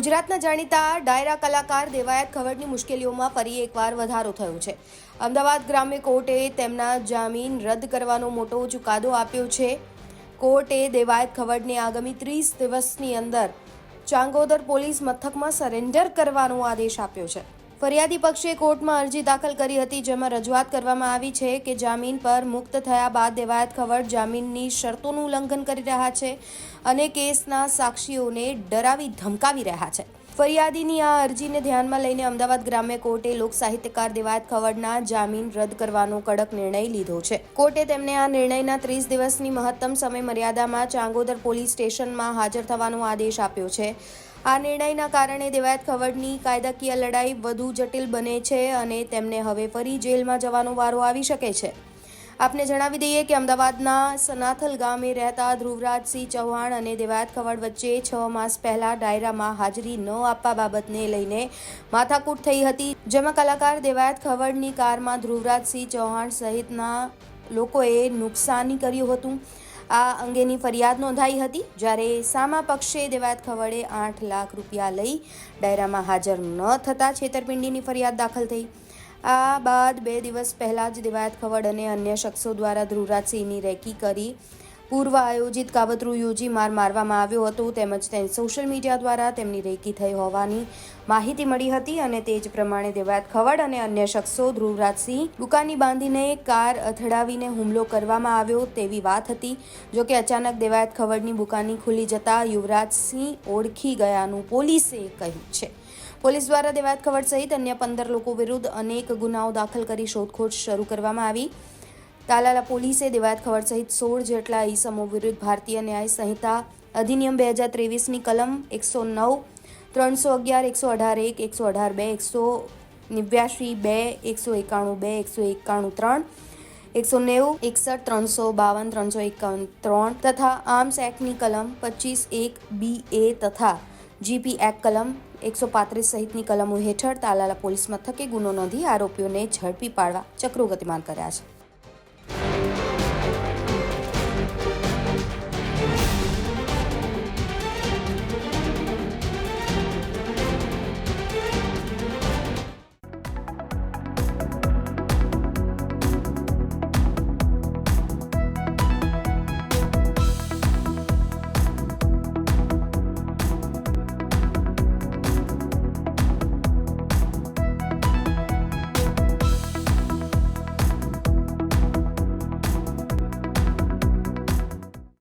ગુજરાતના જાણીતા ડાયરા કલાકાર દેવાયત ખવડની મુશ્કેલીઓમાં ફરી એકવાર વધારો થયો છે. અમદાવાદ ગ્રામ્ય કોર્ટે તેમના જામીન રદ કરવાનો મોટો ચુકાદો આપ્યો છે. કોર્ટે દેવાયત ખવડને આગામી ત્રીસ દિવસની અંદર ચાંગોદર પોલીસ મથકમાં સરેન્ડર કરવાનો આદેશ આપ્યો છે. ફરિયાદી પક્ષે કોર્ટમાં અરજી દાખલ કરી હતી, જેમાં રજૂઆત કરવામાં આવી છે કે જામીન પર મુક્ત થયા બાદ દેવાયત ખવડ જામીનની શરતોનું ઉલ્લંઘન કરી રહ્યા છે અને કેસના સાક્ષીઓને ડરાવી ધમકાવી રહ્યા છે. ફરિયાદીની આ અરજીને ધ્યાનમાં લઈને અમદાવાદ ગ્રામ્ય કોર્ટે લોક સાહિત્યકાર દેવાયત ખવડના જામીન રદ કરવાનો કડક નિર્ણય લીધો છે. કોર્ટે તેમને આ નિર્ણયના ત્રીસ દિવસની મહત્તમ સમય મર્યાદામાં ચાંગોદર પોલીસ સ્ટેશનમાં હાજર થવાનો આદેશ આપ્યો છે. આ નિર્ણયના કારણે દેવાયત ખવડની કાયદાકીય લડાઈ વધુ જટિલ બને છે અને તેમને હવે ફરી જેલમાં જવાનો વારો આવી શકે છે. આપને જણાવી દઈએ કે અમદાવાદના સનાથલ ગામે રહેતા ધ્રુવરાજસિંહ ચૌહાણ અને દેવાયત ખવડ વચ્ચે છ માસ પહેલા ડાયરામાં હાજરી ન આપવા બાબતને લઈને માથાકૂટ થઈ હતી. જેમાં કલાકાર દેવાયત ખવડની કારમાં ધ્રુવરાજસિંહ ચૌહાણ સહિતના લોકોએ નુકસાની કર્યું હતું. આ અંગેની ફરિયાદ નોંધાઈ હતી. જ્યારે સામા પક્ષે દેવાયત ખવડે આઠ લાખ રૂપિયા લઈ ડાયરામાં હાજર ન થતાં છેતરપિંડીની ફરિયાદ દાખલ થઈ. આ બાદ બે દિવસ પહેલાં જ દેવાયત ખવડ અને અન્ય શખ્સો દ્વારા ધ્રુવરાજસિંહની રેકી કરી પૂર્વ આયોજિત કાવતરું યોજી માર મારવામાં આવ્યો હતો તેમજ તે સોશિયલ મીડિયા દ્વારા તેમની રેકી થઈ હોવાની માહિતી મળી હતી અને તે જ પ્રમાણે દેવાયત ખવડ અને અન્ય શખ્સો ધ્રુવરાજસિંહ દુકાની બાંધીને કાર અથડાવીને હુમલો કરવામાં આવ્યો તેવી વાત હતી. જોકે અચાનક દેવાયત ખવડની દુકાની ખુલી જતા યુવરાજસિંહ ઓળખી ગયાનું પોલીસે કહ્યું છે. પોલીસ દ્વારા દેવાયત ખવડ સહિત અન્ય પંદર લોકો વિરુદ્ધ અનેક ગુનાઓ દાખલ કરી શોધખોળ શરૂ કરવામાં આવી. તાલાલા પોલીસે દેવાયત ખવડ સહિત સોળ જેટલા ઈસમો વિરુદ્ધ ભારતીય ન્યાય સંહિતા અધિનિયમ બે હજાર ત્રેવીસની કલમ એકસો નવ, ત્રણસો અગિયાર, એકસો અઢાર એક, એકસો અઢાર બે, એકસો નેવ્યાસી બે, એકસો એકાણું બે, એકસો એકાણું ત્રણ, એકસો નેવું, એકસઠ, ત્રણસો બાવન, ત્રણસો એકાવન ત્રણ તથા આર્મ્સ એક્ટની કલમ પચીસ એક બી એ તથા જીપી એક્ટ કલમ એકસો પાંત્રીસ સહિતની કલમો હેઠળ તાલાલા પોલીસ મથકે ગુનો નોંધી આરોપીઓને ઝડપી પાડવા ચક્રો ગતિમાન કર્યા છે.